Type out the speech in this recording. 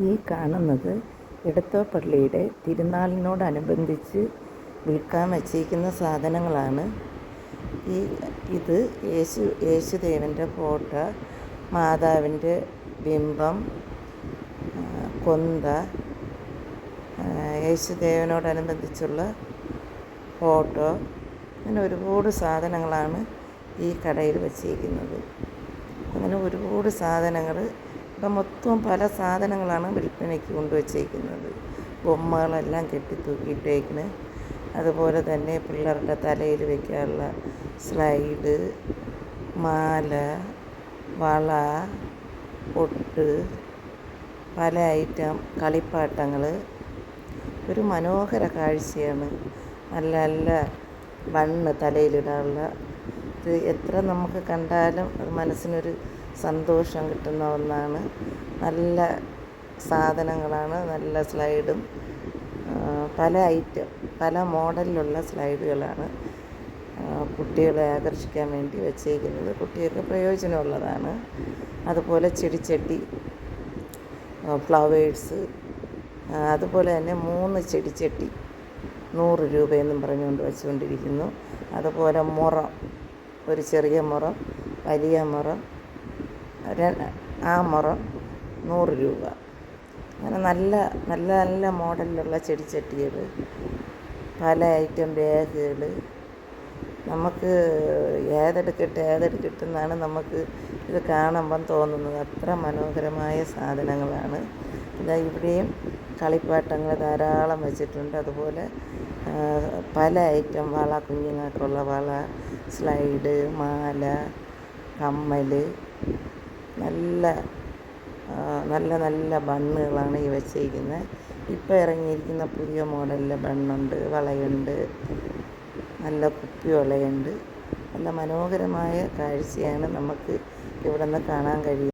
ഈ കാണുന്നത് ഇടത്തോ പള്ളിയുടെ തിരുനാളിനോടനുബന്ധിച്ച് വിൽക്കാൻ വച്ചിരിക്കുന്ന സാധനങ്ങളാണ്. ഈ ഇത് യേശു യേശുദേവന്റെ ഫോട്ടോ മാതാവിന്റെ ബിംബം കൊന്ത യേശുദേവനോടനുബന്ധിച്ചുള്ള ഫോട്ടോ അങ്ങനെ ഒരുപാട് സാധനങ്ങളാണ് ഈ കടയിൽ വച്ചിരിക്കുന്നത്. അങ്ങനെ ഒരുപാട് സാധനങ്ങൾ ഇപ്പം മൊത്തം പല സാധനങ്ങളാണ് വിൽപ്പനയ്ക്ക് കൊണ്ടുവച്ചേക്കുന്നത്. ബൊമ്മകളെല്ലാം കെട്ടി തൂക്കിയിട്ടേക്കണ്. അതുപോലെ തന്നെ പിള്ളേരുടെ തലയിൽ വയ്ക്കാനുള്ള സ്ലൈഡ് മാല വള പൊട്ട് പല ഐറ്റം കളിപ്പാട്ടങ്ങൾ ഒരു മനോഹര കാഴ്ചയാണ്. നല്ല നല്ല ബണ്ണ് തലയിലിടാനുള്ള. ഇത് എത്ര നമുക്ക് കണ്ടാലും അത് മനസ്സിനൊരു സന്തോഷം കിട്ടുന്ന ഒന്നാണ്. നല്ല സാധനങ്ങളാണ് നല്ല സ്ലൈഡും പല ഐറ്റം പല മോഡലിലുള്ള സ്ലൈഡുകളാണ് കുട്ടികളെ ആകർഷിക്കാൻ വേണ്ടി വെച്ചേക്കുന്നത്. കുട്ടികൾക്ക് പ്രയോജനമുള്ളതാണ്. അതുപോലെ ചെടിച്ചട്ടി ഫ്ലവേഴ്സ് അതുപോലെ തന്നെ മൂന്ന് ചെടിച്ചട്ടി നൂറ് രൂപയെന്നും പറഞ്ഞുകൊണ്ട് വെച്ചുകൊണ്ടിരിക്കുന്നു. അതുപോലെ മുറം ഒരു ചെറിയ മുറം വലിയ മുറം ആ മുറം നൂറ് രൂപ. അങ്ങനെ നല്ല നല്ല നല്ല മോഡലിലുള്ള ചെടിച്ചട്ടികൾ പല ഐറ്റം ബാഗുകൾ. നമുക്ക് ഏതെടുക്കട്ടെ ഏതെടുക്കട്ടെ എന്നാണ് നമുക്ക് ഇത് കാണുമ്പം തോന്നുന്നത്. അത്ര മനോഹരമായ സാധനങ്ങളാണ്. ഇതാ ഇവിടെയും കളിപ്പാട്ടങ്ങൾ ധാരാളം വെച്ചിട്ടുണ്ട്. അതുപോലെ പല ഐറ്റം വള കുഞ്ഞുങ്ങൾക്കുള്ള വള സ്ലൈഡ് മാല കമ്മൽ നല്ല നല്ല നല്ല ബണ്ണുകളാണ് ഈ വെച്ചിരിക്കുന്നത് ഇപ്പോൾ ഇറങ്ങിയിരിക്കുന്ന പുതിയ മോഡലിലെ ബണ്ണുണ്ട് വളയുണ്ട് നല്ല കുപ്പി വളയുണ്ട്. നല്ല മനോഹരമായ കാഴ്ചയാണ് നമുക്ക് ഇവിടെ നിന്ന് കാണാൻ കഴിയുന്നത്.